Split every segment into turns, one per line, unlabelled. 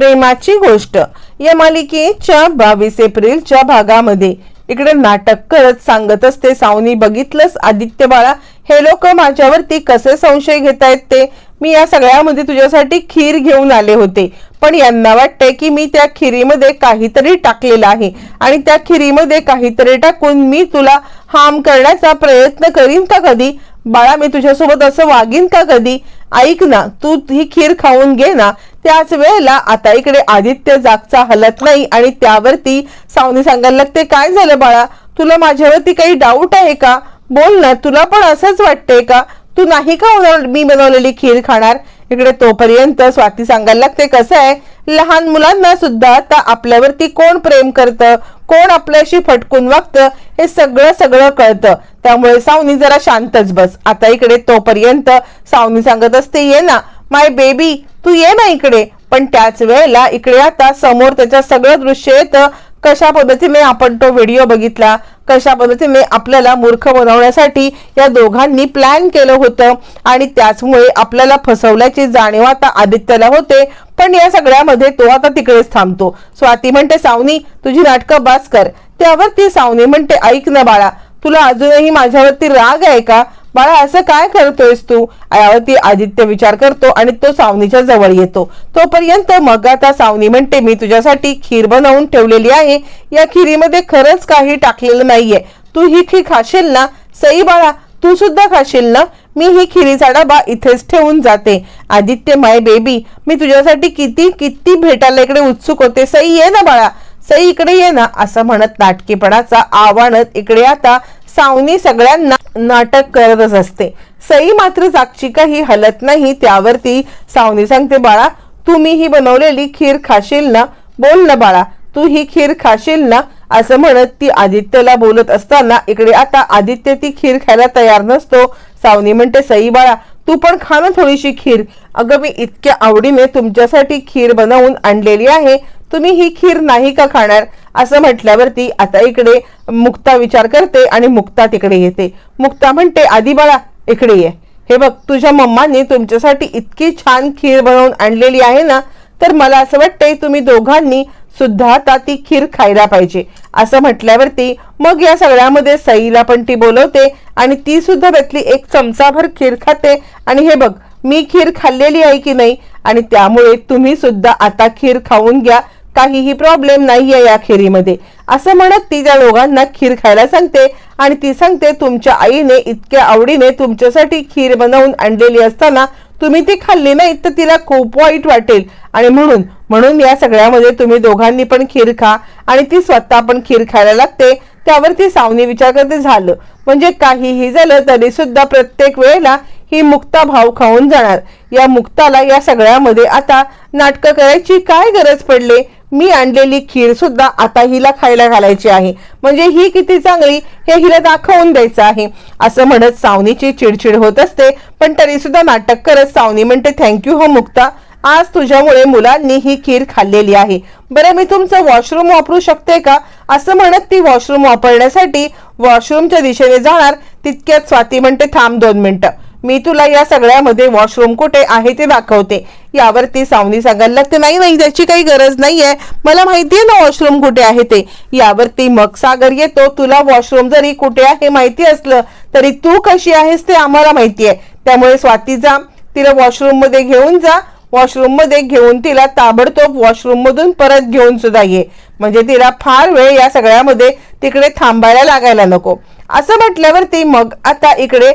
प्रेमाची गोष्ट. या मालिकेच्या बावीस एप्रिलच्या भागामध्ये. इकडे नाटक करत सांगत असते सावनी बघितलंस? आदित्य बाळा हे लोक माझ्यावरती कसे संशय घेतायत ते? मी या सगळ्यामध्ये तुझ्यासाठी खीर घेऊन आले होते. पण यांना वाटतंय की मी त्या खिरीमध्ये काहीतरी टाकलेलं आहे आणि त्या खिरीमध्ये काहीतरी टाकून मी तुला हार्म करण्याचा प्रयत्न करीन का कधी? बाळा मी तुझ्यासोबत असं वागीन का कधी? ऐक ना तू ही खीर खाऊन घे ना. त्याच वेळेला आता इकडे आदित्य जागचा हलत नाही आणि त्यावरती सावनी सांगायला लागते काय झालं बाळा? तुला माझ्यावरती काही डाऊट आहे का? बोल ना तुला पण असंच वाटतंय का? तू नाही का बनव- मी बनवलेली खीर खाणार? इकडे तोपर्यंत स्वाती सांगायला लागते कसं आहे? लहान मुलांना सुद्धा आता आपल्यावरती कोण प्रेम करतं? कोण आपल्याशी फटकून वागतं हे सगळं सगळं कळतं. त्यामुळे सावनी जरा शांतच बस. आता इकडे तोपर्यंत सावनी सांगत असते ये ना माय बेबी तू ये ना इकडे. पण त्याच वेळेला इकडे आता समोर त्याच्या सगळं दृश्य येतं. कशा पद्धतीने आपण तो व्हिडिओ बघितला कशा पद्धतीने आपल्याला मूर्ख बनवण्यासाठी या दोघांनी प्लॅन केलं होतं आणि त्याचमुळे आपल्याला फसवल्याची जाणीव आता आदित्यला होते. पण या सगळ्यामध्ये तो आता तिकडेच थांबतो. स्वाती म्हणते सावनी तुझी नाटकं बास कर. त्यावर ती सावनी म्हणते ऐक ना बाळा तुला अजूनही माझ्यावरती राग आहे का? बाळा असं काय करतोयस तू? यावरती आदित्य विचार करतो आणि तो सावनीच्या जवळ येतो. तोपर्यंत मग आता सावनी म्हणते मी तुझ्यासाठी खीर बनवून ठेवलेली आहे. या खिरीमध्ये खरंच काही टाकलेलं नाहीये. तू ही खीर खाशील ना? सई बाळा तू सुद्धा खाशील ना? मी ही खिरीचा डबा इथेच ठेवून जाते. आदित्य माय बेबी मी तुझ्यासाठी किती किती भेटायला इकडे उत्सुक होते. सई ये ना बाळा. सई इकडे ये ना. असं म्हणत नाटकीपणाचा आव्हानत इकडे आता सावनी सगळ्यांना नाटक करतच असते. सई मात्र जागची काही हलत नाही त्यावरती सावनी सांगते बाळा तुम्ही ही बनवलेली खीर खाशील ना? बोल ना बाळा तू ही खीर खाशील ना? असं म्हणत ती आदित्यला बोलत असताना इकडे आता आदित्य ती खीर खायला तयार नसतो. सावनी म्हणते सई बाळा तू पण खा ना थोडीशी खीर. अगं मी इतक्या आवडीने तुमच्यासाठी खीर बनवून आणलेली आहे. तुम्ही ही खीर नाही का खाणार? असं म्हटल्यावरती आता इकडे मुक्ता विचार करते आणि मुक्ता तिकडे येते. मुक्ता म्हणते आधी बाळा इकडे ये. हे बघ तुझ्या मम्माने तुमच्यासाठी इतकी छान खीर बनवून आणलेली आहे ना तर मला असं वाटतंय तुम्ही दोघांनी सुद्धा आता ती खीर खायला पाहिजे. असं म्हटल्यावरती मग या सगळ्यामध्ये सईला पण ती बोलवते आणि ती सुद्धा त्यातली एक चमचाभर खीर खाते आणि हे बघ मी खीर खाल्लेली आहे की नाही? आणि त्यामुळे तुम्ही सुद्धा आता खीर खाऊन घ्या. काहीही प्रॉब्लेम नाहीये या खिरीमध्ये. असं म्हणत ती त्या दोघांना खीर खायला सांगते आणि ती सांगते तुमच्या आईने इतक्या आवडीने तुमच्यासाठी खीर बनवून आणलेली असताना तुम्ही ती खाल्ली नाही तर तिला खूप वाईट वाटेल. आणि म्हणून म्हणून या सगळ्यामध्ये तुम्ही दोघांनी पण खीर खा आणि ती स्वतः पण खीर खायला लागते. त्यावर ती सावनी विचार करते झालं. म्हणजे काहीही झालं तरी सुद्धा प्रत्येक वेळेला ही मुक्ता भाव खाऊन जाणार. या मुक्ताला या सगळ्यामध्ये आता नाटकं करायची काय गरज पडले? मी आणलेली खीर सुद्धा आता हिला खायला घालायची आहे. म्हणजे ही किती चांगली हे हिला दाखवून द्यायचं आहे. असं म्हणत सावनीची चिडचिड होत असते पण तरी सुद्धा नाटक करत सावनी म्हणते थँक्यू हो मुक्ता. आज तुझ्यामुळे मुलांनी ही खीर खाल्लेली आहे. बरं मी तुमचं वॉशरूम वापरू शकते का? असं म्हणत ती वॉशरूम वापरण्यासाठी वॉशरूमच्या दिशेने जाणार. तितक्यात स्वाती म्हणते थांब दोन मिनिटं. मी तुला या सगळ्यामध्ये वॉशरूम कुठे आहे ते दाखवते. यावरती सावनी सांगायला लागते नाही नाही त्याची काही गरज नाहीये. मला माहितीये ना वॉशरूम कुठे आहे ते. यावरती मग सागर येतो तुला वॉशरूम जरी कुठे आहे माहिती असलं तरी तू कशी आहेस ते आम्हाला माहिती आहे त्यामुळे स्वाती जा तिला वॉशरूममध्ये घेऊन जा. वॉशरूममध्ये घेऊन तिला ताबडतोब वॉशरूम मधून परत घेऊन सुद्धा ये. म्हणजे तिला फार वेळ या सगळ्यामध्ये तिकडे थांबायला लागायला नको. असं म्हटल्यावरती मग आता इकडे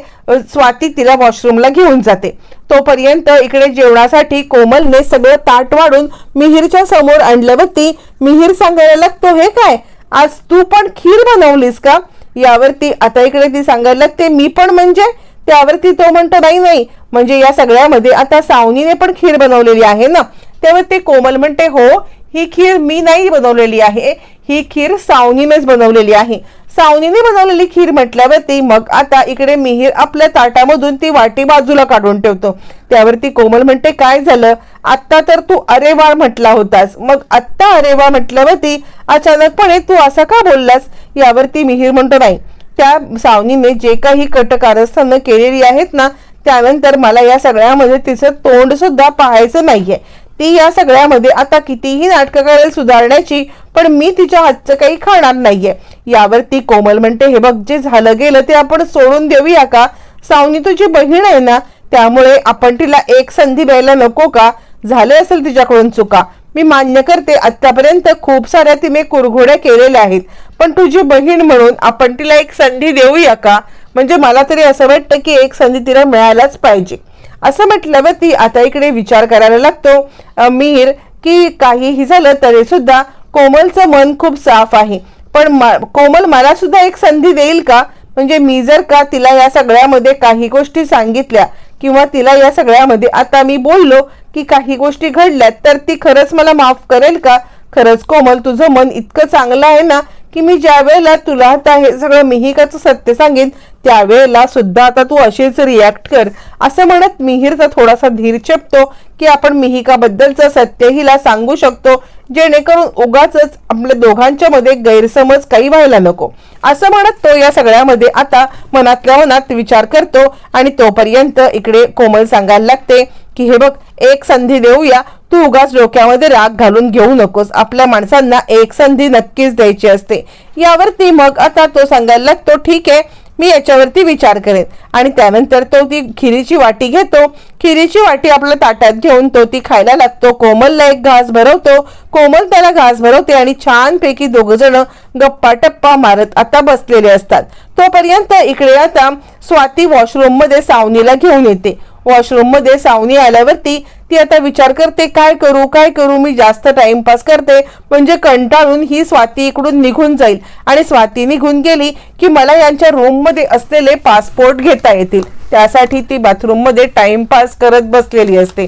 स्वाती तिला वॉशरूमला घेऊन जाते. तोपर्यंत इकडे जेवणासाठी कोमलने सगळं ताट वाढून मिहीरच्या समोर आणल्यावरती मिहीर सांगायला लागतो हे काय? आज तू पण खीर बनवलीस का? यावरती आता इकडे ती सांगायला लागते मी पण म्हणजे? त्यावरती तो म्हणतो नाही नाही म्हणजे या सगळ्यामध्ये आता सावनीने पण खीर बनवलेली आहे ना? तेव्हा ते कोमल म्हणते हो ही खीर मी नाही बनवलेली आहे ही खीर सावनीनेच बनवलेली आहे. सावनीने बनवलेली खीर म्हटल्यावरती मग आता इकडे मिहीर आपल्या ताटामधून ती वाटी बाजूला काढून ठेवतो. त्यावरती कोमल म्हणते काय झालं? आत्ता तर तू अरे वा म्हटला होतास. मग आत्ता अरे वा म्हटल्यावरती अचानकपणे तू असा का बोललास? यावरती मिहीर म्हणतो नाही. त्या सावनीने जे काही कट कारस्थानं केलेली आहेत ना त्यानंतर मला या सगळ्यामध्ये तिचं तोंड सुद्धा पाहायचं नाहीये. ती या सगळ्यामध्ये आता कितीही नाटकं करेल सुधारण्याची पण मी तिच्या हातचं काही खाणार नाहीये. यावरती कोमल म्हणते हे बघ जे झालं गेलं ते आपण सोडून देऊया का? सावनी तुझी बहीण आहे ना? त्यामुळे आपण तिला एक संधी द्यायला नको का? झाले असेल तिच्याकडून चुका. मी मान्य करते आतापर्यंत खूप साऱ्या तिने कुरघोड्या केलेल्या आहेत. पण तुझी बहीण म्हणून आपण तिला एक संधी देऊया का? म्हणजे मला तरी असं वाटतं की एक संधी तिला मिळायलाच पाहिजे. असं म्हटल्यावर ती आता इकडे विचार करायला लागतो. मीर की काहीही झालं तरी सुद्धा कोमलचं मन खूप साफ आहे. पण मा- कोमल मला सुद्धा एक संधी देईल का? म्हणजे मी जर का तिला या सगळ्यामध्ये काही गोष्टी सांगितल्या किंवा तिला या सगळ्यामध्ये आता मी बोललो की काही गोष्टी घडल्यात तर ती खरंच मला माफ करेल का? खरंच कोमल तुझं मन इतकं चांगलं आहे ना की मी ज्या वेळेला तुला आता हे सगळं मिहिकाचं सत्य सांगेन त्यावेळेला सुद्धा आता तू अशीच रिॲक्ट कर. असं म्हणत मिहीरचा थोडासा धीर चेपतो की आपण मिहिकाबद्दलचं सत्य हिला सांगू शकतो जेणेकरून उगाच आपल्या दोघांच्या मध्ये गैरसमज काही व्हायला नको. असं म्हणत तो या सगळ्यामध्ये आता मनातल्या मनात विचार करतो आणि तोपर्यंत इकडे कोमल सांगायला लागते की हे बघ एक संधी देऊया. तू उगाच डोक्यामध्ये राग घालून घेऊ नकोस. आपल्या माणसांना एक संधी नक्कीच द्यायची असते. यावरती मग आता तो सांगायला लागतो ठीक आहे. मी याच्यावरती विचार करेन. आणि त्यानंतर तो ती खिरीची वाटी घेतो खिरीची वाटी आपल्या ताटात घेऊन तो ती खायला लागतो. कोमलला एक घास भरवतो. कोमल त्याला घास भरवते आणि छानपैकी दोघं जण गप्पा टप्पा मारत आता बसलेले असतात. तोपर्यंत इकडे आता स्वाती वॉशरूममध्ये सावनीला घेऊन येते. वॉशरूममध्ये सावनी आल्यावरती ती आता विचार करते काय करू काय करू? मी जास्त टाइमपास करते. म्हणजे कंटाळून ही स्वाती इकडून निघून जाईल. आणि स्वाती निघून गेली की मला यांच्या रूममध्ये असलेले पासपोर्ट घेता येतील. त्यासाठी ती बाथरूममध्ये टाइमपास करत बसलेली असते.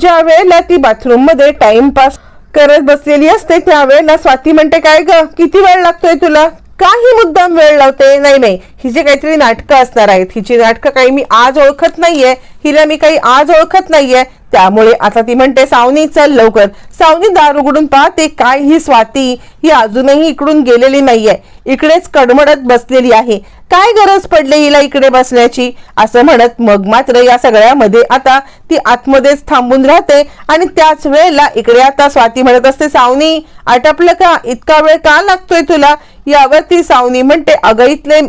ज्या वेळेला ती बाथरूममध्ये टाइमपास करत बसलेली असते त्यावेळेला स्वाती म्हणते काय ग? किती वेळ लागतोय तुला? काही मुद्दाम वेळ लावते. नाही नाही. हिची काहीतरी नाटकं असणार आहेत हिची नाटकं काही मी आज ओळखत नाहीये हिला मी काही आज ओळखत नाहीये. त्यामुळे आता ती म्हणते सावनी चल लवकर. सावनी दार उघडून पाहते काय ही स्वाती ही अजूनही इकडून गेलेली नाहीये. इकडेच कडमडत बसलेली आहे. काय गरज पडली हिला इकडे बसण्याची? असं म्हणत मग मात्र या सगळ्यामध्ये आता ती आतमध्येच थांबून राहते आणि त्याच वेळेला इकडे आता स्वाती म्हणत असते सावनी आटपलं का? इतका वेळ का लागतोय तुला? यावरती सावनी म्हणते अगं इथले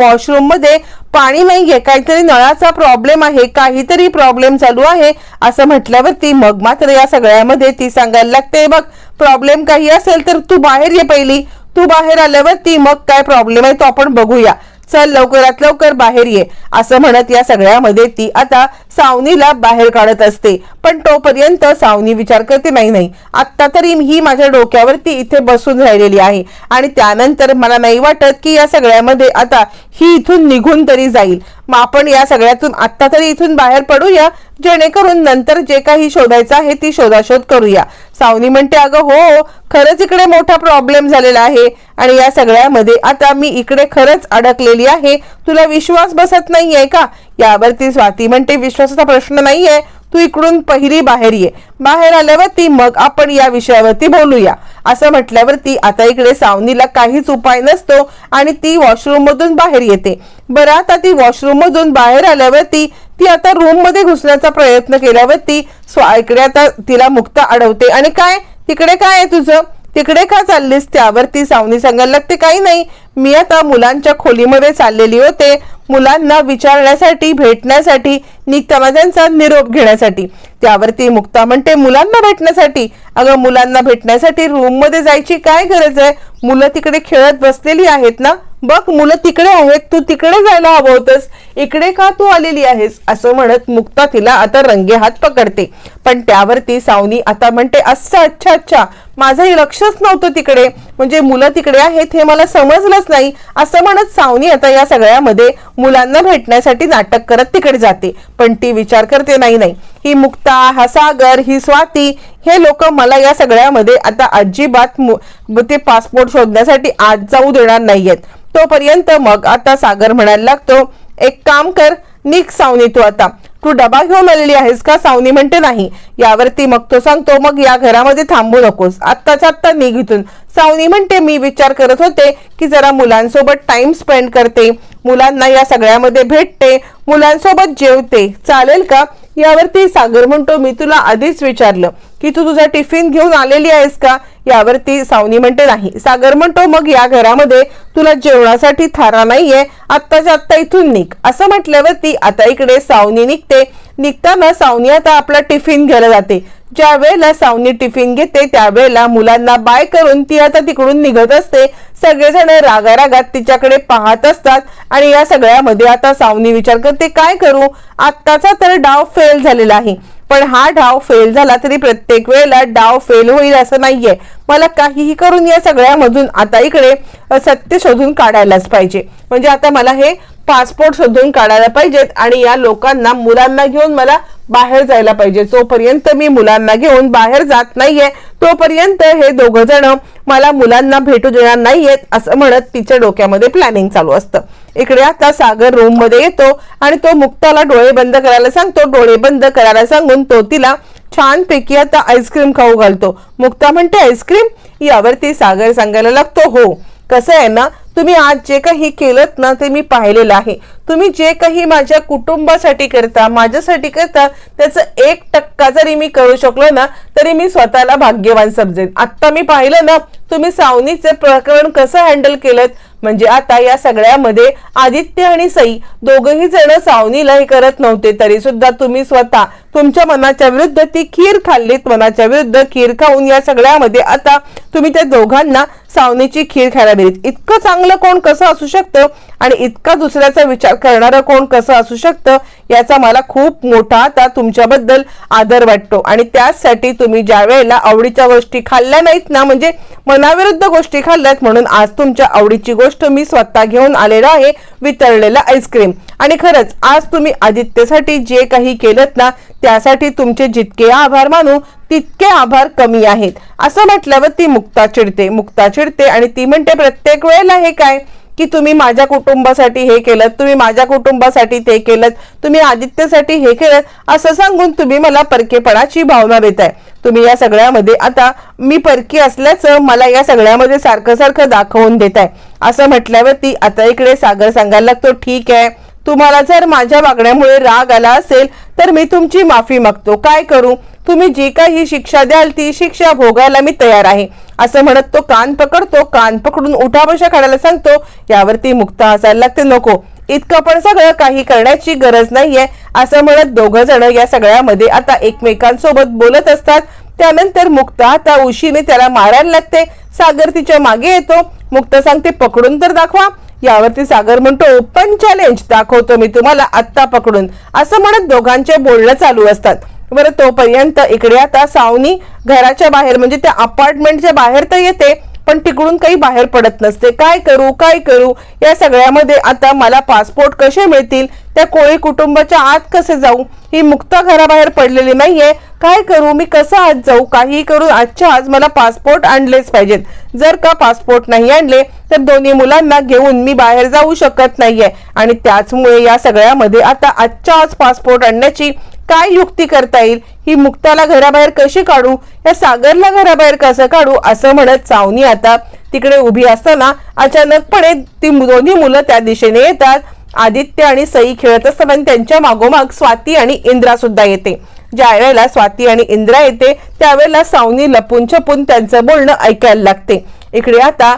वॉशरूममध्ये पाणी नाहीये. काहीतरी नळाचा प्रॉब्लेम आहे. काहीतरी प्रॉब्लेम चालू आहे. असं म्हटल्यावरती मग मात्र या सगळ्यामध्ये ती सांगायला लागते बघ प्रॉब्लेम काही असेल तर तू बाहेर ये पहिली. तू बाहेर आल्यावरती मग काय प्रॉब्लेम आहे तो आपण बघूया. चल लवकरात लवकर बाहेर ये असं म्हणत या सगळ्यामध्ये ती आता सावनीला बाहेर काढत असते. पण तोपर्यंत सावनी विचार करते नाही नाही आत्ता तरी ही माझ्या डोक्यावरती इथे बसून राहिलेली आहे. आणि त्यानंतर मला नाही वाटत की या सगळ्यामध्ये आता ही इथून निघून तरी जाईल. मग आपण या सगळ्यातून आत्ता तरी इथून बाहेर पडूया. जेणेकरून नंतर जे काही शोधायचं आहे ती शोधाशोध करूया. सावनी म्हणते अगं हो, हो खरंच इकडे मोठा प्रॉब्लेम झालेला आहे. आणि या सगळ्यामध्ये आता मी इकडे खरंच अडकलेली आहे. तुला विश्वास बसत नाहीये का? यावरती स्वाती म्हणते विश्वासाचा प्रश्न नाहीये. तू इकडून पहिली बाहेर ये. बाहेर आल्यावरती मग आपण या विषयावरती बोलूया. असं म्हटल्यावरती आता इकडे सावनीला काहीच उपाय नसतो आणि ती वॉशरूम मधून बाहेर येते. बरं आता ती वॉशरूम मधून बाहेर आल्यावरती ती आता रूममध्ये घुसण्याचा प्रयत्न केल्यावरती स्वा इकडे आता तिला मुक्त अडवते. आणि काय? तिकडे काय आहे तुझं? तिकडे का चाललीस? त्यावरती सावनी सांगायला लागते काही नाही मी आता मुलांच्या खोलीमध्ये चाललेली होते. मुलांना विचारण्यासाठी भेटण्यासाठी निघताना त्यांचा निरोप घेण्यासाठी. त्यावरती मुक्ता म्हणते मुलांना भेटण्यासाठी? अगं मुलांना भेटण्यासाठी रूममध्ये जायची काय गरज आहे? मुलं तिकडे खेळत बसलेली आहेत ना? बघ मुलं तिकडे आहेत तू तिकडे जायला हवं होतंस. इकडे का तू आलेली आहेस? असं म्हणत मुक्ता तिला आता रंगे हात पकडते. पण त्यावरती सावनी आता म्हणते अच्छा अच्छा अच्छा माझंही लक्षच नव्हतं तिकडे. म्हणजे मुलं तिकडे आहेत हे मला समजलंच नाही. असं म्हणत सावनी आता या सगळ्यामध्ये मुलांना भेटण्यासाठी नाटक करत तिकडे जाते. पण ती विचार करते नाही नाही. ही मुक्ता हा सागर ही स्वाती हे लोक मला या सगळ्यामध्ये आता अजिबात मु- ते पासपोर्ट शोधण्यासाठी आज जाऊ देणार नाहीयेत. तोपर्यंत मग आता सागर म्हणायला लागतो एक काम कर निक सावनी तू आता. तू डबा घेऊन आलेली आहेस का? सावनी म्हणते नाही. यावरती मग तो सांगतो मग या घरामध्ये थांबू नकोस. आत्ताच्या आत्ता निघ इथून. सावनी म्हणते मी विचार करत होते की जरा मुलांसोबत टाइम स्पेंड करते. मुलांना या सगळ्यामध्ये भेटते. मुलांसोबत जेवते. चालेल का? यावरती सागर म्हणतो मी तुला आधीच विचारलं की तू तुझा टिफिन घेऊन आलेली आहेस का? यावरती सावनी म्हणते नाही. सागर म्हणतो मग या घरामध्ये तुला जेवणासाठी थारा नाहीये. आत्ताच्या आत्ता इथून निघ. असं म्हटल्यावरती आता इकडे सावनी निघते. निघताना सावनी आता आपला टिफिन घ्यायला जाते. ज्या वेळेला सावनी टिफिन घेते त्यावेळेला मुलांना बाय करून ती आता तिकडून निघत असते. सगळेजण रागारागात तिच्याकडे पाहत असतात आणि या सगळ्यामध्ये आता सावनी विचार करते काय करू? आत्ताचा तर डाव फेल झालेला आहे. पण हा डाव फेल झाला तरी प्रत्येक वेळेला डाव फेल होईल असं नाहीये. मला काहीही करून या सगळ्यामधून आता इकडे सत्य शोधून काढायलाच पाहिजे. म्हणजे आता मला हे पासपोर्ट शोधून काढायला पाहिजेत आणि या लोकांना मुलांना घेऊन मला बाहेर जायला पाहिजे. जोपर्यंत मी मुलांना घेऊन बाहेर जात नाहीये तोपर्यंत हे दोघ जण मला मुलांना भेटू देणार नाहीयेत असं म्हणत तिच्या डोक्यामध्ये प्लॅनिंग चालू असतं. इकडे आता सागर रूममध्ये येतो आणि तो मुक्ताला डोळे बंद करायला सांगतो. डोळे बंद करायला सांगून तो तिला छानपैकी आता आईस्क्रीम खाऊ घालतो. मुक्ता म्हणते आईस्क्रीम यावरती सागर सांगायला लागतो हो. कसं आहे ना तुम्ही आज जे काही केलं ना ते मी पाहिलेलं आहे. तुम्ही जे काही माझ्या कुटुंबासाठी करता माझ्यासाठी करता त्याचं एक टक्का जरी मी करू शकलो ना तरी मी स्वतःला भाग्यवान समजेन. आत्ता मी पाहिलं ना तुम्ही सावनीचे प्रकरण कसं हँडल केलं म्हणजे आता या सगळ्यामध्ये आदित्य आणि सई दोघही जण सावनीला हे करत नव्हते तरी सुद्धा तुम्ही स्वतः तुमच्या मनाच्या विरुद्ध ती खीर खाल्लीत मनाच्या विरुद्ध खीर खाऊन या सगळ्यामध्ये आता तुम्ही त्या दोघांना सावनीची खीर खायला दिलीत. इतकं चांगलं कोण कसं असू शकतं आणि इतका दुसऱ्याचा विचार करणारं कोण कसं असू शकतं याचा मला खूप मोठा आता तुमच्याबद्दल आदर वाटतो. आणि त्याचसाठी तुम्ही ज्या वेळेला आवडीच्या गोष्टी खाल्ल्या नाहीत ना म्हणजे मनाविरुद्ध गोष्टी खाल्ल्यात म्हणून आज तुमच्या आवडीची गोष्ट मी स्वतः घेऊन आलेलो आहे वितळलेला आईस्क्रीम आणि खरंच आज तुम्ही आदित्यसाठी जे काही केलं ना त्यासाठी तुमचे जितके आभार मानू तितके आभार कमी आहेत. असं म्हटल्यावर ती मुक्ता चिडते. मुक्ता चिडते आणि ती म्हणते प्रत्येक वेळेला हे काय? की तुम्ही माझ्या कुटुंबासाठी हे केलं तुम्ही माझ्या कुटुंबासाठी ते केलं तुम्ही आदित्यसाठी हे केलं असं सांगून तुम्ही मला परकेपणाची भावना देताय. तुम्ही या सगळ्यामध्ये आता मी परकी असल्याचं मला या सगळ्यामध्ये सारखं सारखं दाखवून देताय. असं म्हटल्यावरती आता इकडे सागर सांगायला लागतो ठीक आहे. तुम्हाला जर माझ्या वागण्यामुळे राग आला असेल तर मी तुमची माफी मागतो. काय करू? तुम्ही जी काही शिक्षा द्याल ती शिक्षा भोगायला मी तयार आहे. असं म्हणत तो कान पकडतो. कान पकडून उठाबशा काढायला सांगतो यावरती मुक्ता हसायला लागते नको. इतकं पण सगळं काही करण्याची गरज नाहीये असं म्हणत दोघ जण या सगळ्यामध्ये आता एकमेकांसोबत बोलत असतात. त्यानंतर मुक्ता आता उशीने त्याला मारायला लागते. सागर तिच्यामागे येतो. मुक्ता सांगते पकडून तर दाखवा. यावरती सागर म्हणतो ओपन चॅलेंज दाखवतो मी तुम्हाला आत्ता पकडून. असं म्हणत दोघांचे बोलणं चालू असतात. बरं तोपर्यंत इकडे आता सावनी घराच्या बाहेर म्हणजे त्या अपार्टमेंटच्या बाहेर तर येते पण तिकडून काही बाहेर पडत नसते. काय करू काय करू? या सगळ्यामध्ये आता मला पासपोर्ट कसे मिळतील? त्या कोळी कुटुंबाच्या आत कसे जाऊ? ही मुक्ता घराबाहेर पडलेली नाहीये. काय करू? मी कसं आज जाऊ? काही करून आजच्या आज मला पासपोर्ट आणलेच पाहिजेत. जर का पासपोर्ट नाही आणले तर दोन्ही मुलांना घेऊन मी बाहेर जाऊ शकत नाहीये. आणि त्याचमुळे या सगळ्यामध्ये आता आजच्या आज पासपोर्ट आणण्याची काय युक्ती करता येईल? ही मुक्ताला घराबाहेर कशी काढू? या सागरला घराबाहेर कसं काढू? असं म्हणत सावनी आता तिकडे उभी असताना अचानकपणे ती दोन्ही मुलं त्या दिशेने येतात. आदित्य आणि सई खेळत असताना त्यांच्या मागोमाग स्वाती आणि इंद्रा सुद्धा येते. ज्या वेळेला स्वाती आणि इंद्रा येते त्यावेळेला सावनी लपून छपून त्यांचं बोलणं ऐकायला लागते. इकडे आता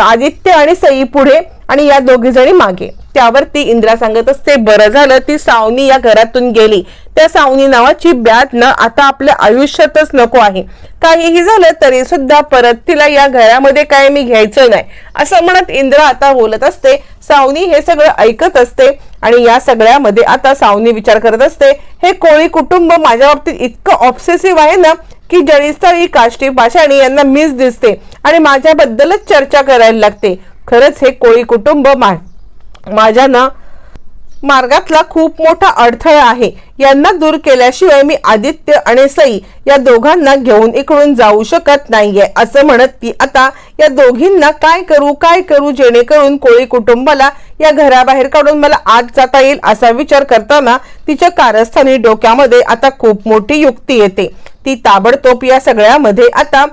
आदित्य आणि सई पुढे आणि या दोघी जणी मागे. त्यावरती इंद्रा सांगत असते बरं झालं ती सावनी या घरातून गेली. त्या सावनी नावाची ब्यात न आता आपल्या आयुष्यातच नको आहे. काहीही झालं तरी सुद्धा परत तिला या घरामध्ये काय मी घ्यायचं नाही. असं म्हणत इंद्रा आता बोलत असते. सावनी हे सगळं ऐकत असते आणि या सगळ्यामध्ये आता सावनी विचार करत असते हे कोळी कुटुंब माझ्या बाबतीत इतकं ऑब्सेसिव्ह आहे ना की जळीस्थळी काष्टी पाषाणी यांना मीच दिसते आणि माझ्याबद्दलच चर्चा करायला लागते. खरंच हे कोळी कुटुंब मा माझ्या ना मार्गातला खूप मोठा अडथळा आहे. यांना दूर केल्याशिवाय मी आदित्य आणि सई या दोघांना घेऊन इकडून जाऊ शकत नाहीये असं म्हणत ती. आता या दोघींना काय करू काय करू जेणेकरून कोळी कुटुंबाला या घराबाहेर काढून मला आत जाता येईल असा विचार करताना तिच्या कारस्थानी डोक्यामध्ये आता खूप मोठी युक्ती येते. ती ताबडतोब या सगळ्यामध्ये आता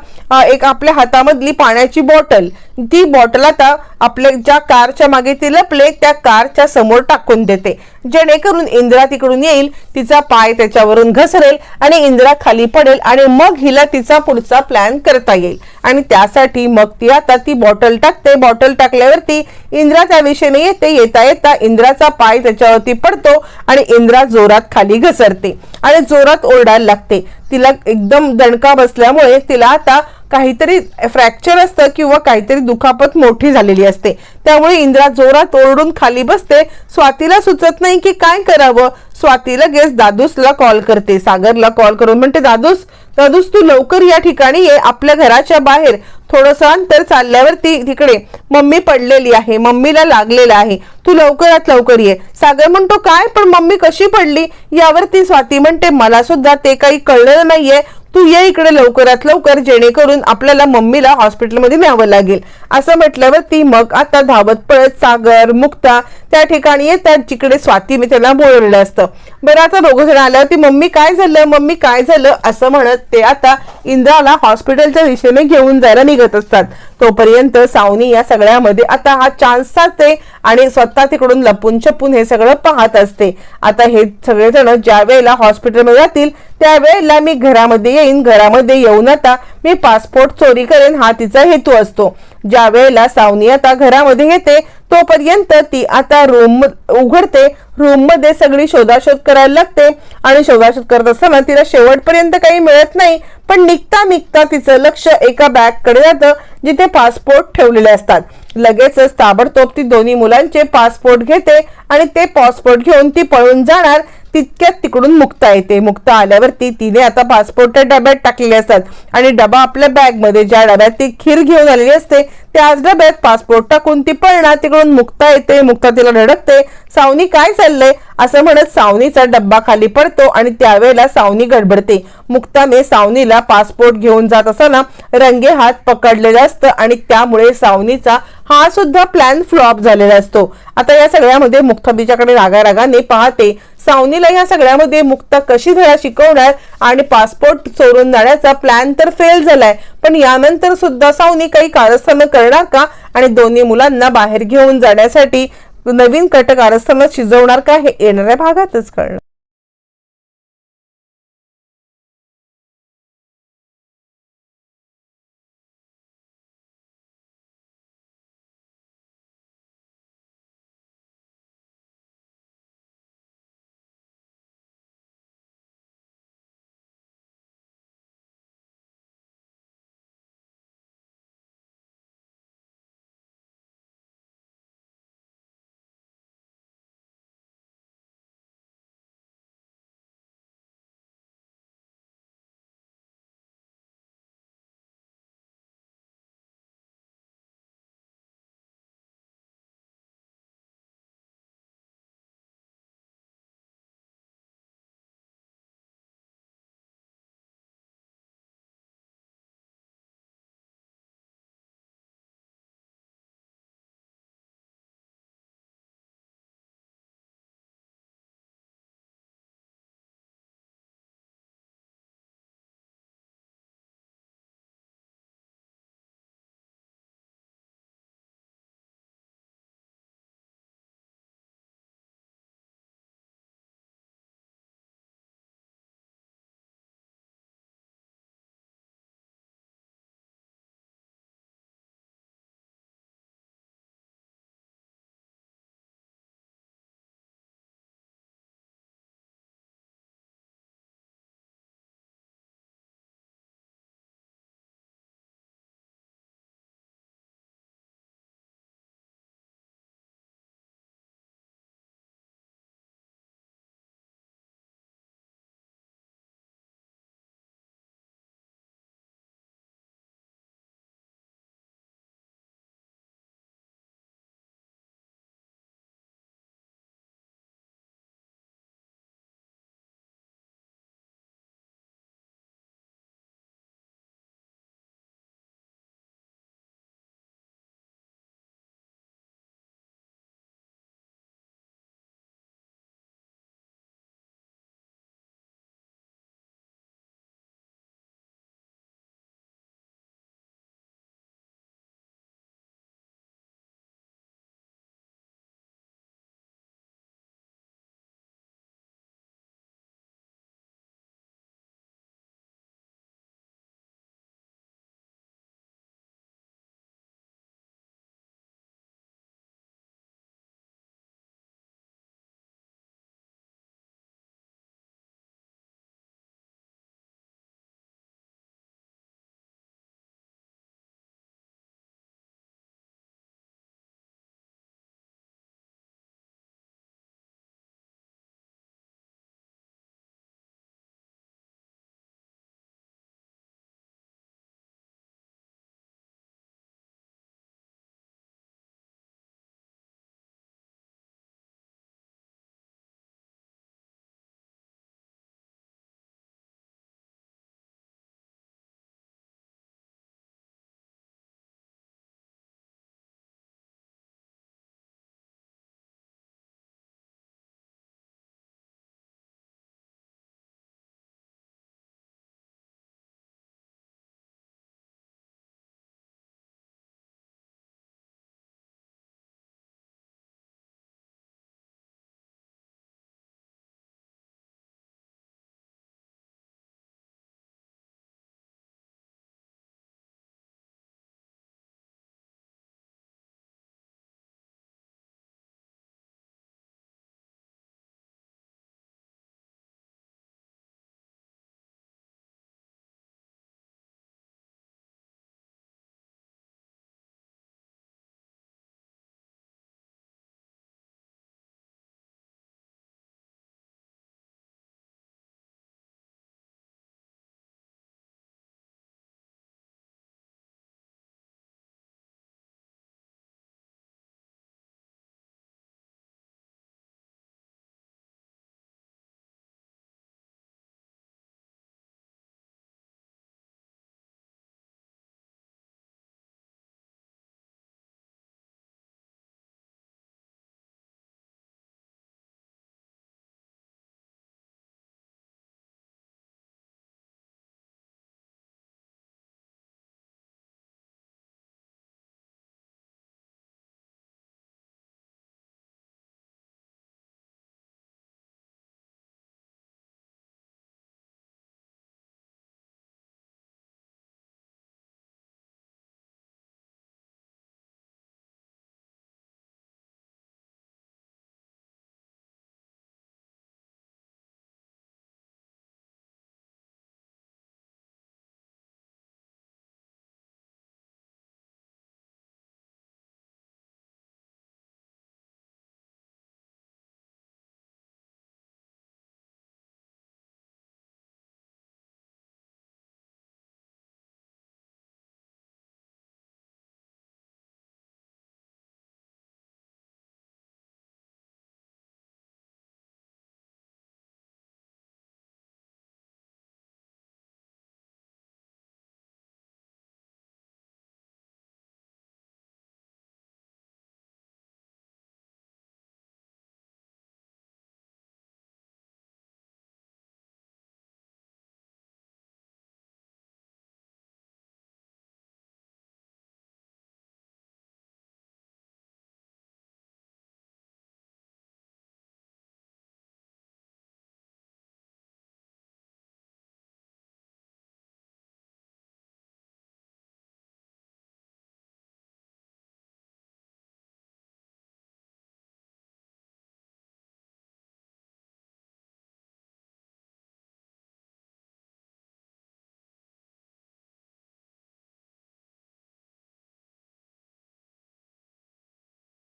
एक आपल्या हातामधली पाण्याची बॉटल. ती बॉटल आता आपल्या ज्या कारच्या मागे ती लपले त्या कारच्या समोर टाकून देते. जेणेकरून इंदिरा तिकडून येईल तिचा पाय त्याच्यावरून घसरेल आणि इंदिरा खाली पडेल आणि मग हिला तिचा पुढचा प्लॅन करता येईल. आणि त्यासाठी मग ती आता ती बॉटल टाकते. बॉटल टाकल्यावरती इंदिरा त्या दिशेने येते. येता येता इंद्राचा पाय त्याच्यावरती पडतो आणि इंद्रा जोरात खाली घसरते आणि जोरात ओरडायला लागते. तिला एकदम दणका बसल्यामुळे तिला आता काहीतरी फ्रॅक्चर असतं किंवा काहीतरी दुखापत मोठी झालेली असते. त्यामुळे इंद्रा जोरात ओरडून खाली बसते. स्वातीला सुचत नाही की काय करावं. स्वाती लगेच दादूसला कॉल करते. सागरला कॉल करून म्हणते दादूस तदुस तू लवकर या ठिकाणी ये आपल्या घराच्या बाहेर. थोडस अंतर चालल्यावरती तिकडे मम्मी पडलेली आहे मम्मीला लागलेला आहे. तू लवकरात लवकर ये. सागर म्हणतो काय? पण मम्मी कशी पडली? यावरती स्वाती म्हणते मला सुद्धा ते काही कळलेलं नाहीये. तू ये इकडे लवकरात लवकर जेणेकरून आपल्याला मम्मीला हॉस्पिटलमध्ये न्यावं लागेल. असं म्हटल्यावर ती मग आता धावत पळत सागर मुक्ता त्या ठिकाणी येतात जिकडे स्वाती मी त्याला बोलवलेलं असतं. बरं आता दोघं जण आल्यावरती मम्मी काय झालं? मम्मी काय झालं? असं म्हणत ते आता इंद्राला हॉस्पिटलच्या दिशेने घेऊन जायला निघत असतात. तोपर्यंत सावनी या सगळ्यामध्ये आता हा चान्स साधते आणि स्वतः तिकडून लपून छपून हे सगळं पाहत असते. आता हे सगळेजण ज्या वेळेला हॉस्पिटलमध्ये जातील त्यावेळेला मी घरामध्ये येईन. घरामध्ये येऊन आता मी पासपोर्ट चोरी करेन हा तिचा हेतू असतो. ज्या वेळेला सावनी आता घरामध्ये येते तोपर्यंत ती आता रूम उघडते. रूममध्ये सगळी शोधाशोध करायला लागते आणि शोधाशोध करत असताना तिला शेवटपर्यंत काही मिळत नाही. पण निघता निघता तिचं लक्ष एका बॅगकडे जातं जिथे पासपोर्ट ठेवलेले असतात. लगेचच ताबडतोब ती दोन्ही मुलांचे पासपोर्ट घेते आणि ते पासपोर्ट घेऊन ती पळून जाणार. तितक्यात तिकडून मुक्ता येते. मुक्ता आल्यावरती तिने आता पासपोर्टच्या डब्यात टाकलेले असतात. आणि डबा आपल्या बॅगमध्ये ज्या डब्यात ती खीर घेऊन आलेली असते त्याच डब्यात पासपोर्ट टाकून ती पळणार. तिकडून मुक्ता येते. मुक्ता तिला रडकते सावनी काय चाललंय? असं म्हणत सावनीचा डब्बा खाली पडतो आणि त्यावेळेला सावनी गडबडते. मुक्ताने सावनीला पासपोर्ट घेऊन जात असताना रंगे हात पकडलेलं असतं आणि त्यामुळे सावनीचा हा सुद्धा प्लॅन फ्लॉप झालेला असतो. आता या सगळ्यामध्ये मुक्ता तिच्याकडे रागारागाने पाहते. सावनीला या सगळ्यामध्ये मुक्ता कशी धडा शिकवणार आणि पासपोर्ट चोरून जाण्याचा प्लॅन तर फेल झालाय. पण यानंतर सुद्धा सावनी काही कारस्थानं करणार का? आणि दोन्ही मुलांना बाहेर घेऊन जाण्यासाठी नवीन कट कारस्थानं शिजवणार का? हे येणाऱ्या भागातच कळणार.